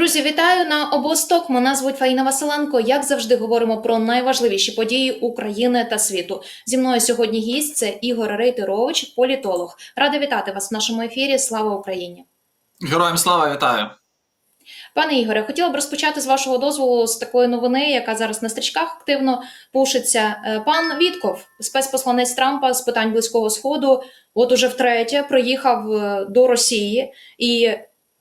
Друзі, вітаю на обосток. Мене звуть Фаїна Василенко. Як завжди, говоримо про найважливіші події України та світу. Зі мною сьогодні гість це Ігор Рейтерович, політолог. Рада вітати вас в нашому ефірі. Слава Україні! Героям слава вітаю! Пане Ігоре, хотіла б розпочати з вашого дозволу з такої новини, яка зараз на стрічках активно пушиться. Е, Пан Вітков, спецпосланець Трампа з питань близького сходу, от уже втретє приїхав е, до Росії і.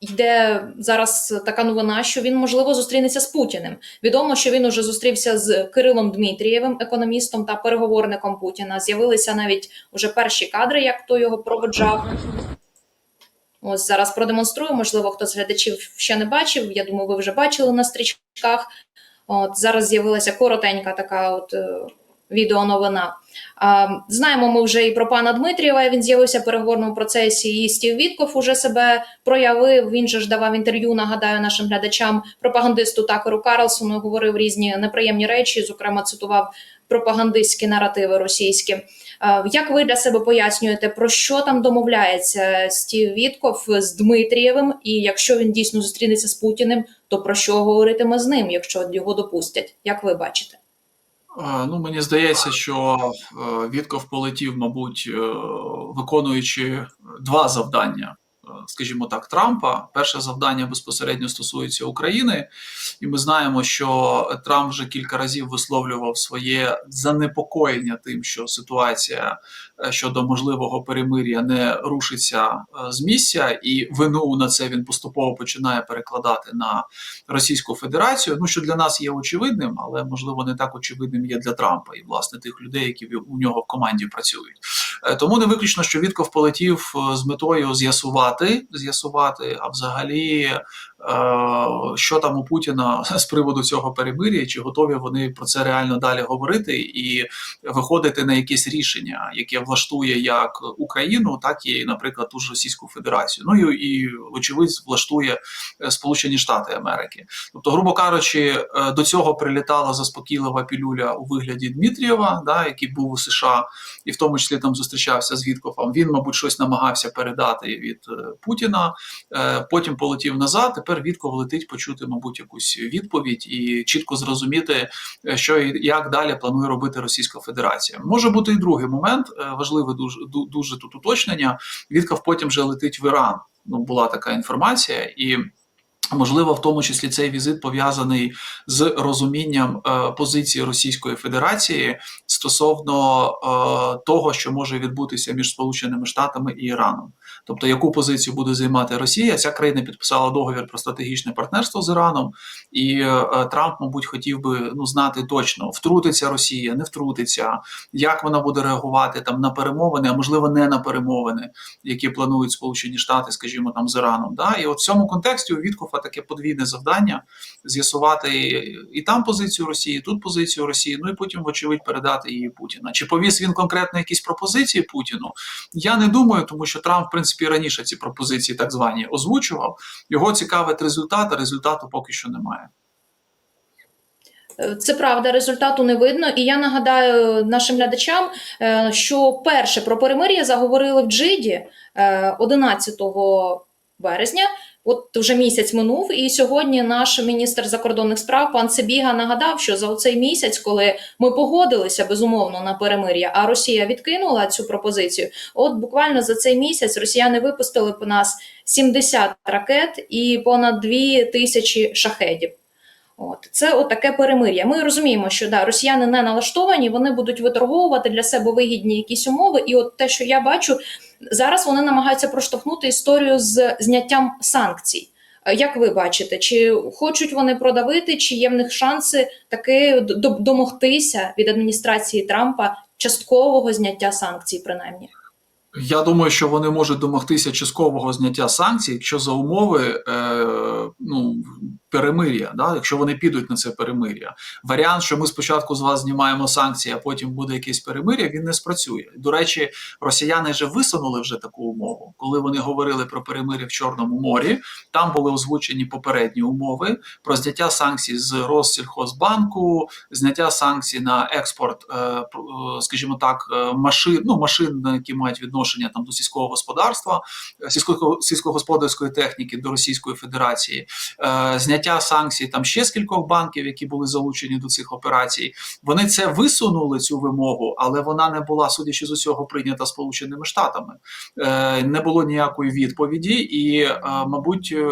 Йде зараз така новина, що він можливо зустрінеться з Путіним. Відомо, що він уже зустрівся з Кирилом Дмитрієвим, економістом та переговорником Путіна. З'явилися навіть уже перші кадри, як хто його проводжав. Ось зараз продемонструю. Можливо, хто з глядачів ще не бачив. Я думаю, ви вже бачили на стрічках. От зараз з'явилася коротенька така от е, відеоновина. А, знаємо ми вже і про пана Дмитрієва. Він з'явився в переговорному процесі. І Стів Вітков уже себе проявив. Він же ж давав інтерв'ю. Нагадаю нашим глядачам пропагандисту Такеру Карлсону. Говорив різні неприємні речі. Зокрема, цитував пропагандистські наративи російські. Як ви для себе пояснюєте, про що там домовляється Стів Вітков з Дмитрієвим? І якщо він дійсно зустрінеться з Путіним, то про що говоритиме з ним, якщо його допустять? Як ви бачите? Е, Ну, мені здається, що е, Вітков полетів, мабуть, е, виконуючи два завдання, скажімо так, Трампа. Перше завдання безпосередньо стосується України, і ми знаємо, що Трамп вже кілька разів висловлював своє занепокоєння тим, що ситуація е, щодо можливого перемир'я не рушиться е, з місця, і вину на це він поступово починає перекладати на Російську Федерацію. Ну що для нас є очевидним, але можливо не так очевидним є для Трампа і власне тих людей, які у нього в команді працюють. Е, Тому не виключно, що Вітков полетів з метою з'ясувати, з'ясувати, а взагалі, що там у Путіна з приводу цього перемир'я, чи готові вони про це реально далі говорити і виходити на якесь рішення, яке влаштує як Україну, так і, наприклад, ту ж Російську Федерацію. Ну і, і вочевидь, влаштує е, Сполучені Штати Америки. Тобто, грубо кажучи, е, до цього прилітала заспокійлива пілюля у вигляді Дмитрієва, да, який був у США, і в тому числі там зустрічався з Віткофом. Він, мабуть, щось намагався передати від е, Путіна. Е, Потім полетів назад. Тепер Вітков летить почути, мабуть, якусь відповідь і чітко зрозуміти, е, що і як далі планує робити Російська Федерація. Може бути і другий момент, е, важливе дуже дуже тут уточнення. Вітков потім вже летить в Іран. Ну була така інформація і. Можливо, в тому числі цей візит пов'язаний з розумінням е, позиції Російської Федерації стосовно е, того, що може відбутися між Сполученими Штатами і Іраном. Тобто, яку позицію буде займати Росія? Ця країна підписала договір про стратегічне партнерство з Іраном, і е, Трамп, мабуть, хотів би ну знати точно, втрутиться Росія, не втрутиться, як вона буде реагувати там на перемовини, а можливо, не на перемовини, які планують Сполучені Штати, скажімо, там з Іраном. Да? І от в цьому контексті у Віткофа таке подвійне завдання з'ясувати і там позицію Росії, і тут позицію Росії. Ну і потім, вочевидь, передати її Путіна. Чи повіз він конкретно якісь пропозиції Путіну? Я не думаю, тому що Трамп, в принципі, раніше ці пропозиції так звані озвучував. Його цікавить результат, а результату поки що немає. Е, Це правда, результату не видно. І я нагадаю нашим глядачам, е, що перше про перемир'я заговорили в Джиді е, 11 березня. От вже місяць минув, і сьогодні наш міністр закордонних справ пан Цибіга нагадав, що за цей місяць, коли ми погодилися безумовно на перемир'я, а Росія відкинула цю пропозицію. От буквально за цей місяць росіяни випустили по нас 70 ракет і понад 2 тисячі шахедів. От це от таке перемир'я. Ми розуміємо, що да, росіяни не налаштовані, вони будуть виторговувати для себе вигідні якісь умови. І от те, що я бачу, зараз вони намагаються проштовхнути історію з зняттям санкцій. Е, Як ви бачите, чи хочуть вони продавити, чи є в них шанси таки домогтися від адміністрації Трампа часткового зняття санкцій, принаймні? Я думаю, що вони можуть домогтися часткового зняття санкцій, якщо за умови е, ну, перемир'я, да, якщо вони підуть на це перемир'я. Варіант, що ми спочатку з вас знімаємо санкції, а потім буде якесь перемир'я, він не спрацює. До речі, росіяни вже висунули вже таку умову, коли вони говорили про перемир'я в Чорному морі. Там були озвучені попередні умови про зняття санкцій з Россільхозбанку, зняття санкцій на експорт, е, е, скажімо так, е, машин, ну машин, які мають відношення там до сільського господарства, сільського сільськогосподарської техніки до Російської Федерації, е, зняття санкцій там ще з кількох банків, які були залучені до цих операцій. Вони це висунули цю вимогу, але вона не була, судячи з усього, прийнята Сполученими Штатами. Е, Не було ніякої відповіді, і, е, мабуть, е,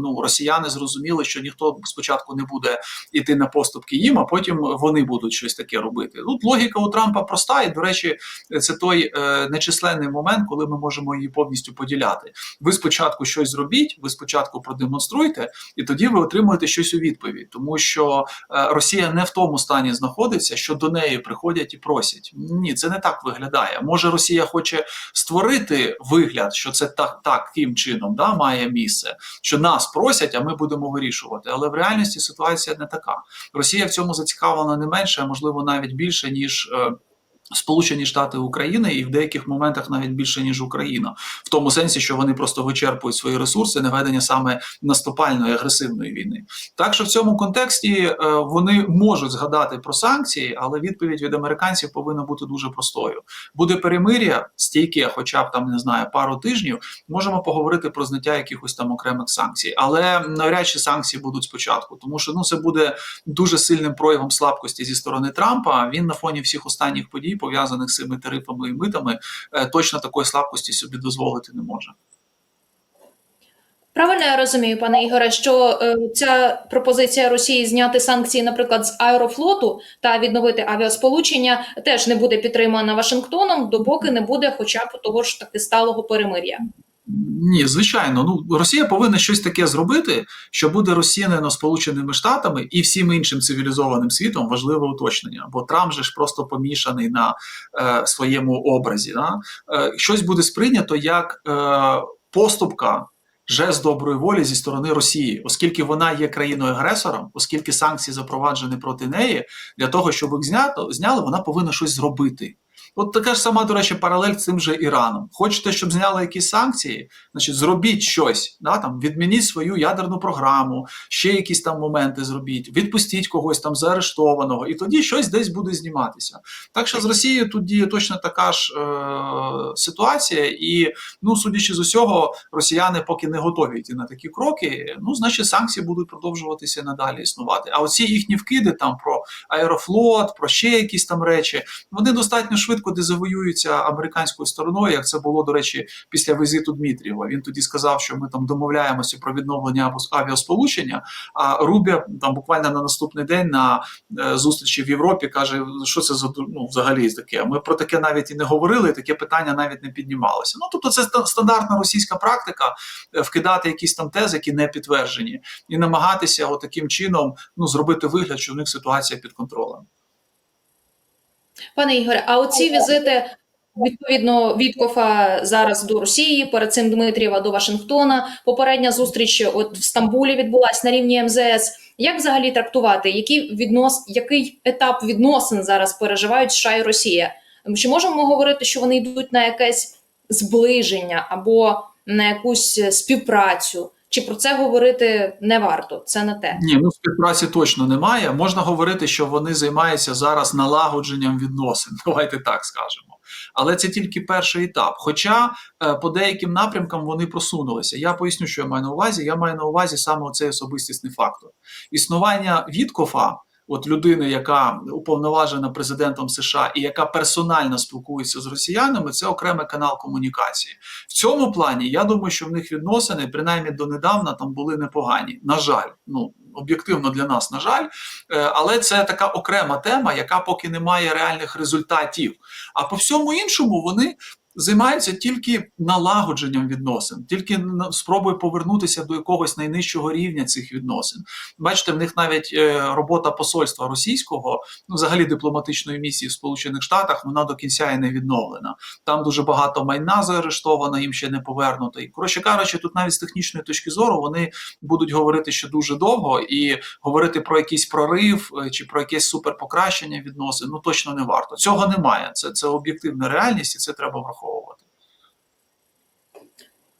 ну росіяни зрозуміли, що ніхто спочатку не буде йти на поступки їм, а потім вони будуть щось таке робити. Тут логіка у Трампа проста, і до речі, це той нечисленний момент, коли ми можемо її повністю поділяти. Ви спочатку щось зробіть, ви спочатку продемонструйте, і тоді ви отримуєте щось у відповідь, тому що е, Росія не в тому стані знаходиться, що до неї приходять і просять. Ні, це не так виглядає. Може, Росія хоче створити вигляд, що це так таким чином да, має місце, що нас просять, а ми будемо вирішувати. Але в реальності ситуація не така. Росія в цьому зацікавлена не менше, а можливо навіть більше ніж. Сполучені Штати України і в деяких моментах навіть більше ніж Україна, в тому сенсі, що вони просто вичерпують свої ресурси на ведення саме наступальної агресивної війни. Так що в цьому контексті е, вони можуть згадати про санкції, але відповідь від американців повинна бути дуже простою. Буде перемир'я стійке, хоча б там не знаю, пару тижнів. Можемо поговорити про зняття якихось там окремих санкцій, але навряд чи санкції будуть спочатку, тому що ну це буде дуже сильним проявом слабкості зі сторони Трампа. Він на фоні всіх останніх подій, пов'язаних з цими тарифами і митами, е, точно такої слабкості собі дозволити не може. Правильно я розумію, пане Ігоре, що е, ця пропозиція Росії зняти санкції, наприклад, з аерофлоту та відновити авіасполучення, теж не буде підтримана Вашингтоном, допоки не буде, хоча б того ж таки сталого перемир'я. Ні, звичайно, ну Росія повинна щось таке зробити, що буде розцінено Сполученими Штатами і всім іншим цивілізованим світом важливе уточнення. Бо Трамп же ж просто помішаний на е, своєму образі. Да? Е, щось буде сприйнято як е, поступка. Жест доброї волі зі сторони Росії, оскільки вона є країною агресором, оскільки санкції запроваджені проти неї, для того, щоб їх знято зняли, вона повинна щось зробити. От така ж сама, до речі, паралель цим же Іраном. Хочете, щоб зняли якісь санкції? Значить, зробіть щось, да, там, відмініть свою ядерну програму, ще якісь там моменти зробіть, відпустіть когось там заарештованого, і тоді щось десь буде зніматися. Так що з Росією тут діє точно така ж е- ситуація, і, ну, судячи з усього, росіяни поки не готові йти на такі кроки, ну, значить, санкції будуть продовжуватися надалі існувати. А оці їхні вкиди там про аерофлот, про ще якісь там речі, вони достатньо швидко дезавоюються американською стороною, як це було, до речі, після візиту Дмитрієва. Він тоді сказав, що ми там домовляємося про відновлення авіасполучення. А Рубя там буквально на наступний день на е, зустрічі в Європі каже, що це за ну, взагалі таке. Ми про таке навіть і не говорили, таке питання навіть не піднімалося. Ну тобто, це стандартна російська практика е, вкидати якісь там тези, які не підтверджені, і намагатися отаким чином ну зробити вигляд, що в них ситуація під контролем. Пане Ігоре, а оці візити відповідно Віткофа зараз до Росії, перед цим Дмитрієва до Вашингтона. Попередня зустріч от в Стамбулі відбулась на рівні МЗС. Як взагалі трактувати, який віднос, який етап відносин зараз переживають США і Росія? Чи можемо говорити, що вони йдуть на якесь зближення або на якусь співпрацю? Чи про це говорити не варто? Це не те. Ні, ну співпраці точно немає. Можна говорити, що вони займаються зараз налагодженням відносин. Давайте так скажемо. Але це тільки перший етап. Хоча е, по деяким напрямкам вони просунулися. Я поясню, що я маю на увазі. Я маю на увазі саме цей особистісний фактор. Існування Віткофа, от людини, яка уповноважена президентом США і яка персонально спілкується з росіянами, це окремий канал комунікації. В цьому плані я думаю, що в них відносини, принаймні донедавна, там були непогані. На жаль, ну об'єктивно для нас, на жаль, Е, але це така окрема тема, яка поки не має реальних результатів. А по всьому іншому вони. Займаються тільки налагодженням відносин, тільки спробою повернутися до якогось найнижчого рівня цих відносин. Бачите, в них навіть е, робота посольства російського, ну взагалі дипломатичної місії в Сполучених Штатах, вона до кінця і не відновлена. Там дуже багато майна заарештовано, їм ще не повернуто. І коротше кажучи, тут навіть з технічної точки зору вони будуть говорити ще дуже довго і говорити про якийсь прорив е, чи про якесь суперпокращення відносин. Ну точно не варто. Цього немає. Це, це об'єктивна реальність, і це треба враховувати.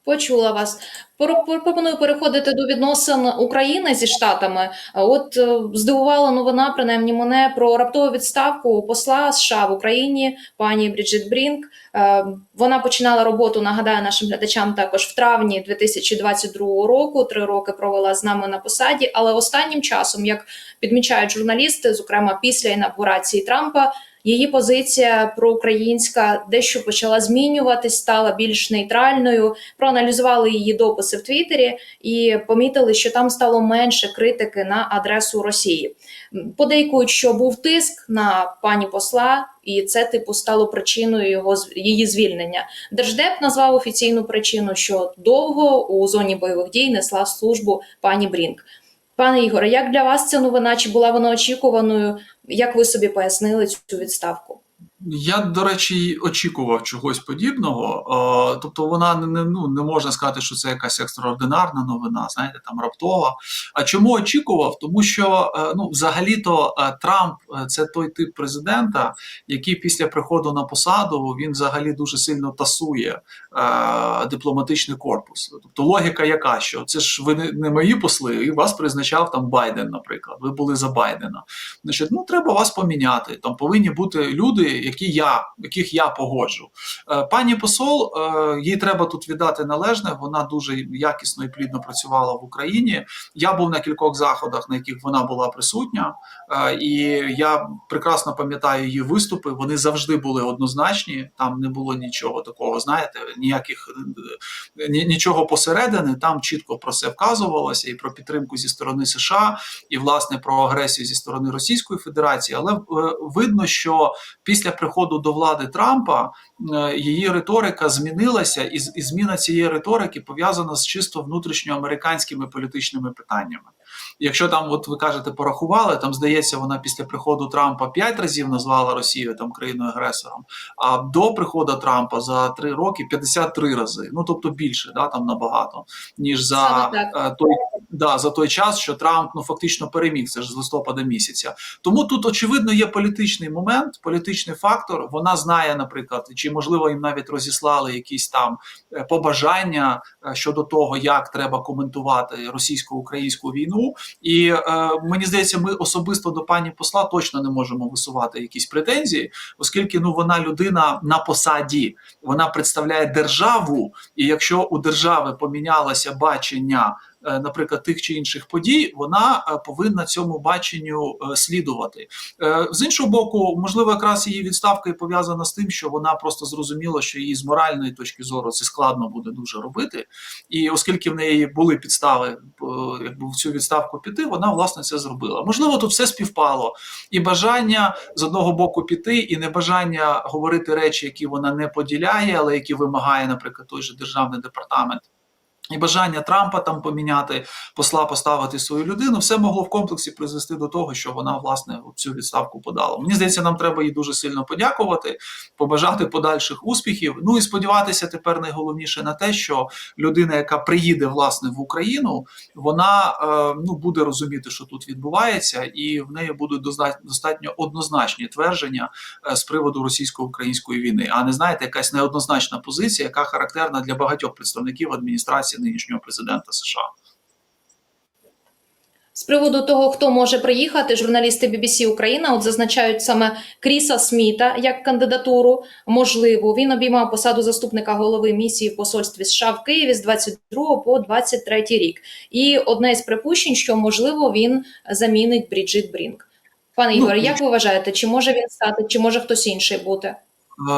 Почула вас. Пропоную переходити до відносин України зі штатами. От е, здивувала новина, принаймні мене про раптову відставку посла США в Україні, пані Бріджит Брінк. Е, Вона починала роботу. Нагадаю нашим глядачам також в травні 2022 року. Три роки провела з нами на посаді. Але останнім часом, як підмічають журналісти, зокрема після інавгурації Трампа. Її позиція проукраїнська дещо почала змінюватись, стала більш нейтральною. Проаналізували її дописи в Твіттері і помітили, що там стало менше критики на адресу Росії. Подейкують, що був тиск на пані посла, і це типу стало причиною його її звільнення. Держдеп назвав офіційну причину, що довго у зоні бойових дій несла службу пані Брінк. Пане Ігоре, як для вас ця новина? Чи була вона очікуваною? Як ви собі пояснили цю відставку? Я, до речі, очікував чогось подібного. Е, тобто, вона не, ну, не можна сказати, що це якась екстраординарна новина, знаєте, там раптова. А чому очікував? Тому що е, ну, взагалі-то е, Трамп це той тип президента, який після приходу на посаду він взагалі дуже сильно тасує е, дипломатичний корпус. Тобто логіка яка, що це ж ви не мої посли, і вас призначав там Байден, наприклад. Ви були за Байдена. Значить, ну треба вас поміняти. Там повинні бути люди, які я, яких я погоджу. Е, Пані посол, е, їй треба тут віддати належне. Вона дуже якісно і плідно працювала в Україні. Я був на кількох заходах, на яких вона була присутня, е, і я прекрасно пам'ятаю її виступи. Вони завжди були однозначні. Там не було нічого такого, знаєте, ніяких ні- нічого посередини. Там чітко про це вказувалося і про підтримку зі сторони США, і власне про агресію зі сторони Російської Федерації. Але видно, що після приходу до влади Трампа е, її риторика змінилася, і зміна цієї риторики пов'язана з чисто внутрішньоамериканськими політичними питаннями. Якщо там, от ви кажете, порахували, там здається, вона після приходу Трампа п'ять разів назвала Росію там країною агресором, а до приходу Трампа за три роки 53 рази. Ну тобто більше, да, там набагато, ніж за е, той. Да, за той час, що Трамп ну фактично переміг, це ж з листопада місяця. Тому тут очевидно є політичний момент, політичний фактор. Вона знає, наприклад, чи можливо їм навіть розіслали якісь там е, побажання е, щодо того, як треба коментувати російсько-українську війну. І е, мені здається, ми особисто до пані посла точно не можемо висувати якісь претензії, оскільки ну вона людина на посаді, вона представляє державу, і якщо у держави помінялося бачення наприклад, тих чи інших подій, вона е, повинна цьому баченню е, слідувати. Е, З іншого боку, можливо, якраз її відставка і пов'язана з тим, що вона просто зрозуміла, що їй з моральної точки зору це складно буде дуже робити. І оскільки в неї були підстави е, якби в цю відставку піти, вона власне це зробила. Можливо, тут все співпало. І бажання з одного боку піти, і небажання говорити речі, які вона не поділяє, але які вимагає, наприклад, той же державний департамент. І бажання Трампа там поміняти посла, поставити свою людину, все могло в комплексі призвести до того, що вона власне цю відставку подала. Мені здається, нам треба їй дуже сильно подякувати, побажати подальших успіхів. Ну і сподіватися тепер найголовніше на те, що людина, яка приїде власне в Україну, вона е, ну буде розуміти, що тут відбувається, і в неї будуть достатньо однозначні твердження е, з приводу російсько-української війни, а не знаєте, якась неоднозначна позиція, яка характерна для багатьох представників адміністрації нинішнього президента США. З приводу того, хто може приїхати, журналісти BBC Україна от зазначають саме Кріса Сміта як кандидатуру можливу. Він обіймав посаду заступника голови місії в посольстві США в Києві з 22 по 23 рік. І одне з припущень, що можливо він замінить Бріджит Брінк. Пане Ну, Ігоре, як ви вважаєте, чи може він стати, чи може хтось інший бути?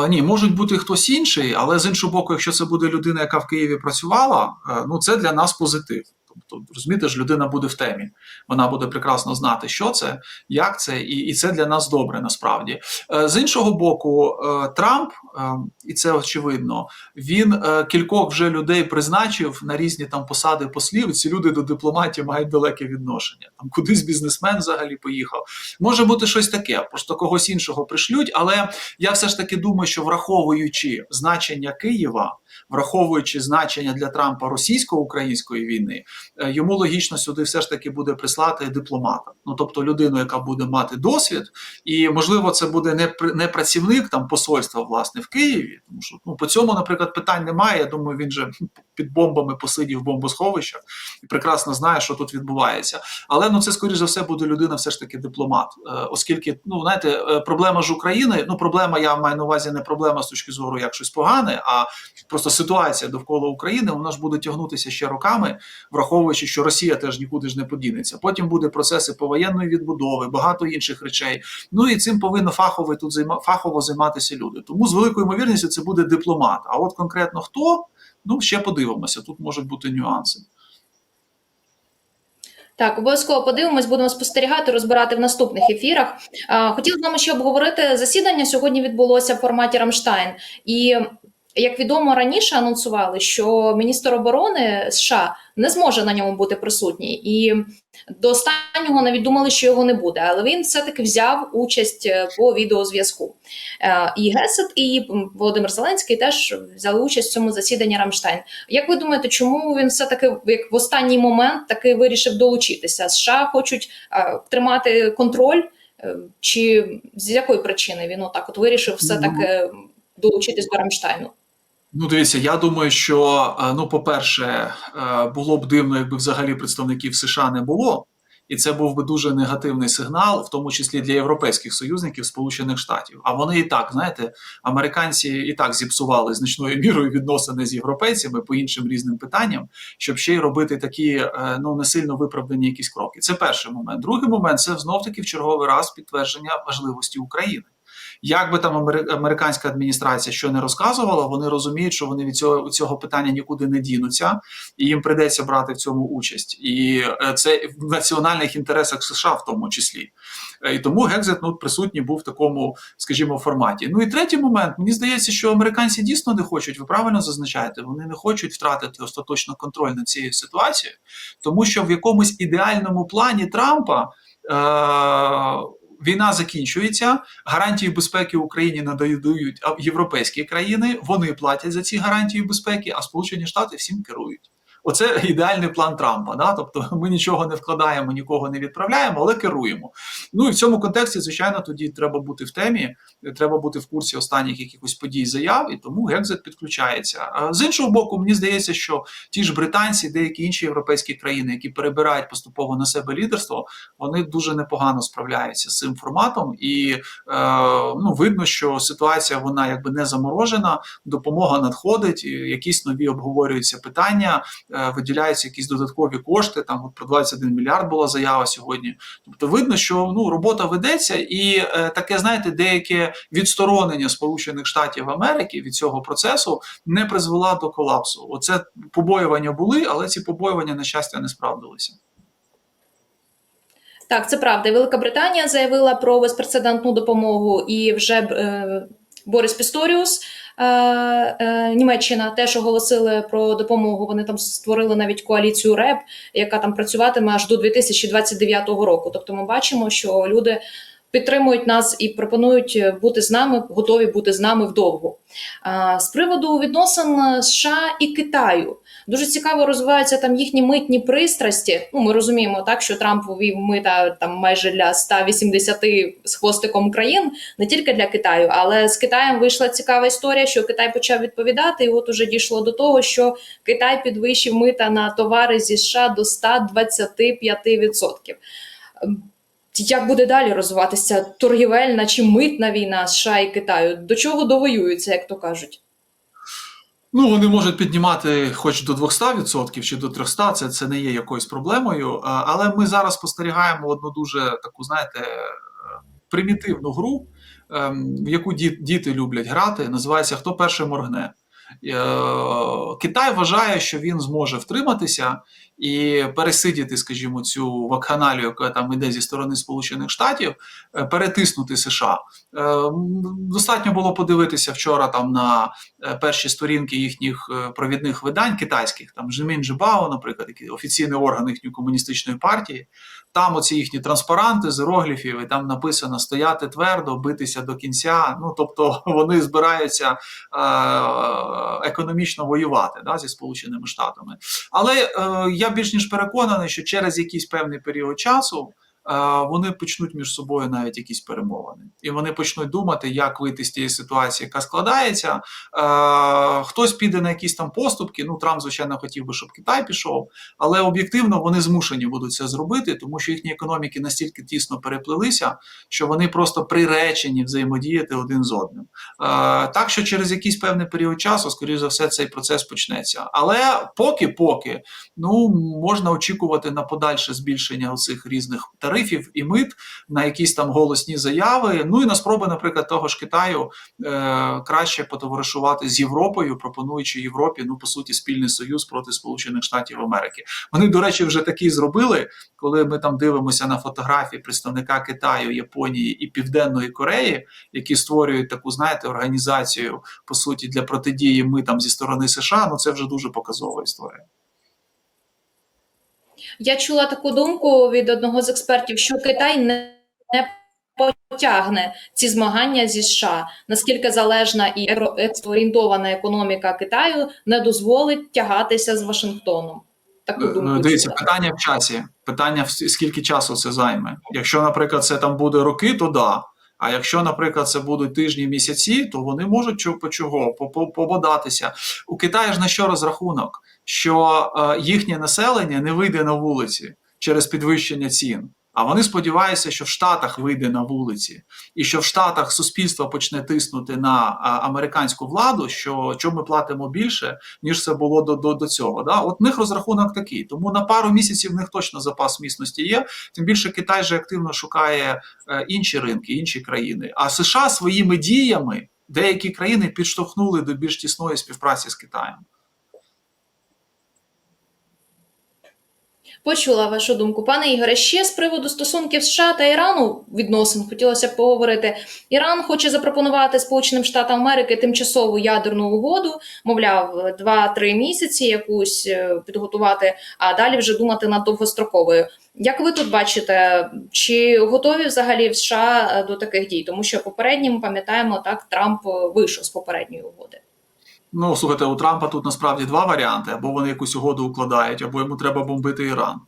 Е, Ні, можуть бути хтось інший, але з іншого боку, якщо це буде людина, яка в Києві працювала, е, ну це для нас позитив. Тобто, розумієте ж, людина буде в темі. Вона буде прекрасно знати, що це, як це, і, і це для нас добре насправді. Е, З іншого боку, е, Трамп, е, і це очевидно, він кількох вже людей призначив на різні там посади послів. Ці люди до дипломатії мають далеке відношення. Там кудись бізнесмен взагалі поїхав. Може бути щось таке, просто когось іншого пришлють. Але я все ж таки думаю, що враховуючи значення Києва, враховуючи значення для Трампа російсько-української війни, е, йому логічно сюди все ж таки буде прислати дипломата. Ну тобто людину, яка буде мати досвід, і можливо, це буде не не працівник там посольства власне в Києві, тому що ну по цьому, наприклад, питань немає. Я думаю, він же під бомбами посидів в бомбосховищах і прекрасно знає, що тут відбувається. Але ну це скоріш за все буде людина, все ж таки дипломат, Е, оскільки ну знаєте, е, проблема ж України. Ну проблема я маю на увазі не проблема з точки зору як щось погане, а просто ситуація довкола України вона ж буде тягнутися ще роками, враховуючи, що Росія теж нікуди ж не подінеться. Потім буде процеси повоєнної відбудови, багато інших речей. Ну і цим повинно фахово тут займа фахово займатися люди. Тому з великою ймовірністю це буде дипломат. А от конкретно хто? Ну ще подивимося. Тут можуть бути нюанси. Так, обов'язково подивимось, будемо спостерігати, розбирати в наступних ефірах. Хотіла з вами ще обговорити засідання. Сьогодні відбулося в форматі Рамштайн. І як відомо раніше анонсували, що міністр оборони США не зможе на ньому бути присутній, і до останнього навіть думали, що його не буде. Але він все-таки взяв участь е, по відеозв'язку. Е, І Гесет, і Володимир Зеленський теж взяли участь в цьому засіданні Рамштайн. Як ви думаєте, чому він все таки як в останній момент таки вирішив долучитися? США хочуть е, тримати контроль, чи з якої причини він отак от вирішив все таки долучитись до Рамштайну? Ну, дивіться, я думаю, що е, ну, по-перше, е, було б дивно, якби взагалі представників США не було, і це був би дуже негативний сигнал, в тому числі для європейських союзників Сполучених Штатів. А вони і так, знаєте, американці і так зіпсували значною мірою відносини з європейцями по іншим різним питанням, щоб ще й робити такі е, ну не сильно виправдані якісь кроки. Це перший момент. Другий момент це знов таки в черговий раз підтвердження важливості України. Як би там американська адміністрація що не розказувала, вони розуміють, що вони від цього цього питання нікуди не дінуться, і їм прийдеться брати в цьому участь. І е, це в національних інтересах США, в тому числі. Е, І тому Гекзет ну, присутній був в такому, скажімо, форматі. Ну і третій момент. Мені здається, що американці дійсно не хочуть. Ви правильно зазначаєте, вони не хочуть втратити остаточно контроль над цією ситуацією, тому що в якомусь ідеальному плані Трампа. Е- Війна закінчується, гарантії безпеки Україні надають європейські країни. Вони платять за ці гарантії безпеки, а Сполучені Штати всім керують. Оце ідеальний план Трампа. Да? Тобто ми нічого не вкладаємо, нікого не відправляємо, але керуємо. Ну і в цьому контексті, звичайно, тоді треба бути в темі, треба бути в курсі останніх якихось подій, заяв, і тому Гекзит підключається. З іншого боку, мені здається, що ті ж британці, деякі інші європейські країни, які перебирають поступово на себе лідерство, вони дуже непогано справляються з цим форматом, і е, ну видно, що ситуація вона якби не заморожена, допомога надходить, якісь нові обговорюються питання, виділяються якісь додаткові кошти. Там от про 21 мільярд була заява сьогодні. Тобто, видно, що ну робота ведеться, і е, таке, знаєте, деяке відсторонення Сполучених Штатів Америки від цього процесу не призвела до колапсу. Оце побоювання були, але ці побоювання на щастя не справдилися. Так, це правда. Велика Британія заявила про безпрецедентну допомогу, і вже е, Борис Пісторіус, е, е, Німеччина, теж оголосили про допомогу. Вони там створили навіть коаліцію РЕП, яка там працюватиме аж до 2029 року. Тобто, ми бачимо, що люди. Підтримують нас і пропонують бути з нами, готові бути з нами вдовго. З приводу відносин США і Китаю дуже цікаво розвиваються там їхні митні пристрасті. Ну, ми розуміємо так, що Трамп ввів мита там майже для 180 з хвостиком країн, не тільки для Китаю, але з Китаєм вийшла цікава історія, що Китай почав відповідати, і от уже дійшло до того, що Китай підвищив мита на товари зі США до 125%. Як буде далі розвиватися торгівельна чи митна війна США і Китаю? До чого довоюються, як то кажуть? Ну, вони можуть піднімати хоч до 200% чи до 300%, це, це не є якоюсь проблемою. Але ми зараз спостерігаємо одну дуже таку, знаєте, е, примітивну гру, ем, в яку ді- діти люблять грати. Називається Хто перший моргне. Китай вважає, що він зможе втриматися і пересидіти, скажімо, цю вакханалію, яка там іде зі сторони Сполучених Штатів, е, перетиснути США. Е, Достатньо було подивитися вчора там на е, перші сторінки їхніх е, провідних видань китайських, там Жемін Джибао, наприклад, який офіційний орган їхньої комуністичної партії. Там оці їхні транспаранти з іерогліфів, і там написано стояти твердо, битися до кінця. Ну тобто вони збираються е, економічно воювати да, зі Сполученими Штатами. Але е, я більш ніж переконаний, що через якийсь певний період часу. Вони почнуть між собою навіть якісь перемовини, і вони почнуть думати, як вийти з тієї ситуації, яка складається. Хтось піде на якісь там поступки. Ну Трамп, звичайно, хотів би, щоб Китай пішов, але об'єктивно вони змушені будуть це зробити, тому що їхні економіки настільки тісно переплилися, що вони просто приречені взаємодіяти один з одним. Так що через якийсь певний період часу, скоріш за все, цей процес почнеться. Але поки, поки ну можна очікувати на подальше збільшення оцих різних тарифів і мит, на якісь там голосні заяви. Ну і на спроби, наприклад, того ж Китаю е, краще потоваришувати з Європою, пропонуючи Європі, ну по суті, спільний союз проти Сполучених Штатів Америки. Вони, до речі, вже такий зробили, коли ми там дивимося на фотографії представника Китаю, Японії і Південної Кореї, які створюють таку, знаєте, організацію по суті для протидії митам зі сторони США. Ну це вже дуже показова історія. Я чула таку думку від одного з експертів, що Китай не, не потягне ці змагання зі США, наскільки залежна і експорієнтована економіка Китаю не дозволить тягатися з Вашингтоном. Таку думку Ну, Дивіться, чула. питання в часі. Питання в скільки часу це займе. Якщо, наприклад, це там буде роки, то да. А якщо, наприклад, це будуть тижні, місяці, то вони можуть чого по чого по- по- пободатися. У Китаї ж на що розрахунок? Що е, їхнє населення не вийде на вулиці через підвищення цін. А вони сподіваються, що в Штатах вийде на вулиці, і що в Штатах суспільство почне тиснути на американську владу, що, що ми платимо більше, ніж це було до, до, до цього. Да? От в них розрахунок такий. Тому на пару місяців в них точно запас міцності є. Тим більше Китай же активно шукає е, інші ринки, інші країни. А США своїми діями деякі країни підштовхнули до більш тісної співпраці з Китаєм. Почула вашу думку, пане Ігоре. Ще з приводу стосунків США та Ірану відносин хотілося б поговорити. Іран хоче запропонувати Сполученим Штатам Америки тимчасову ядерну угоду, мовляв, 2-3 місяці якусь е, підготувати, а далі вже думати над довгостроковою. Як ви тут бачите, чи готові взагалі в США е, до таких дій? Тому що попередні ми пам'ятаємо, так Трамп е, вийшов з попередньої угоди. Ну, слухайте, у Трампа тут насправді два варіанти: або вони якусь угоду укладають, або йому треба бомбити Іран.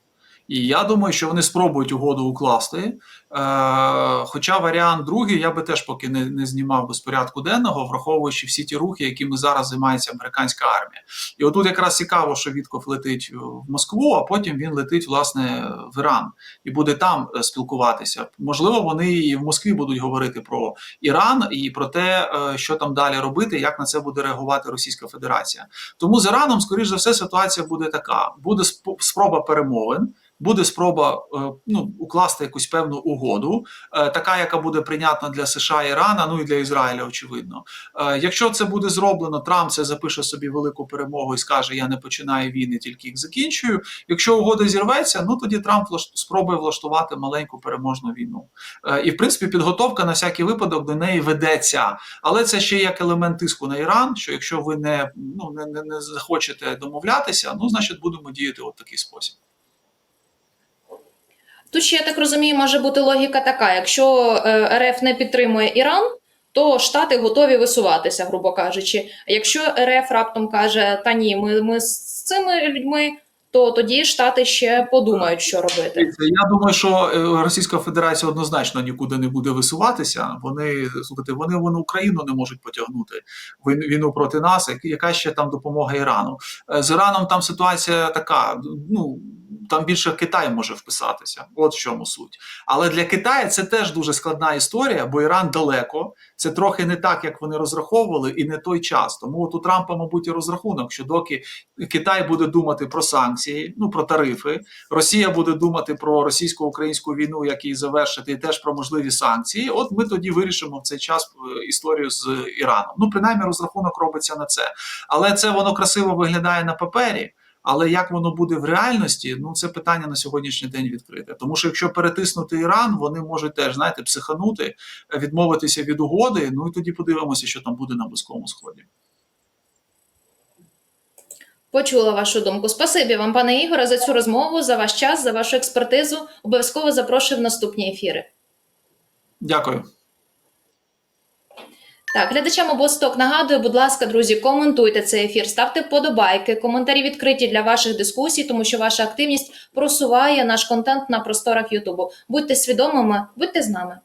І я думаю, що вони спробують угоду укласти. Е, хоча варіант другий я би теж поки не, не знімав без порядку денного, враховуючи всі ті рухи, якими зараз займається американська армія. І отут якраз цікаво, що Вітков летить в Москву, а потім він летить власне в Іран і буде там е, спілкуватися. Можливо, вони і в Москві будуть говорити про Іран і про те, е, що там далі робити, як на це буде реагувати Російська Федерація. Тому з Іраном, скоріш за все, ситуація буде така: буде сп- спроба перемовин. Буде спроба ну, укласти якусь певну угоду, е, така, яка буде прийнятна для США Ірана, ну і для Ізраїля, очевидно. Е, Якщо це буде зроблено, Трамп це запише собі велику перемогу і скаже: Я не починаю війни, тільки їх закінчую. Якщо угода зірветься, ну тоді Трамп спробує влаштувати маленьку переможну війну. Е, І в принципі підготовка на всякий випадок до неї ведеться. Але це ще як елемент тиску на Іран. Що якщо ви не, ну, не, не захочете домовлятися, ну значить будемо діяти от такий спосіб. Тут ще я так розумію, може бути логіка така: якщо е, РФ не підтримує Іран, то Штати готові висуватися, грубо кажучи. Якщо РФ раптом каже, та ні, ми, ми з цими людьми, то тоді Штати ще подумають, що робити. Я думаю, що е, Російська Федерація однозначно нікуди не буде висуватися. Вони слухайте, вони, вони Україну не можуть потягнути війну проти нас. Яка ще там допомога Ірану? Е, З Іраном там ситуація така. Ну там більше Китай може вписатися. От в чому суть. Але для Китаю це теж дуже складна історія, бо Іран далеко. Це трохи не так, як вони розраховували, і не той час. Тому от у Трампа, мабуть, і розрахунок, що доки Китай буде думати про санкції, ну про тарифи, Росія буде думати про російсько-українську війну, як її завершити, і теж про можливі санкції. От ми тоді вирішимо в цей час е, історію з Іраном. Ну, принаймні, розрахунок робиться на це. Але це воно красиво виглядає на папері. Але як воно буде в реальності, ну це питання на сьогоднішній день відкрите. Тому що якщо перетиснути Іран, вони можуть теж знаєте, психанути, е, відмовитися від угоди. Ну і тоді подивимося, що там буде на близькому сході. Почула вашу думку. Спасибі вам, пане Ігоре, за цю розмову, за ваш час, за вашу експертизу. Обов'язково запрошую в наступні ефіри. Дякую. Так, глядачам обосток нагадую, будь ласка, друзі, коментуйте цей ефір, ставте вподобайки, коментарі відкриті для ваших дискусій, тому що ваша активність просуває наш контент на просторах Ютубу. Будьте свідомими, будьте з нами.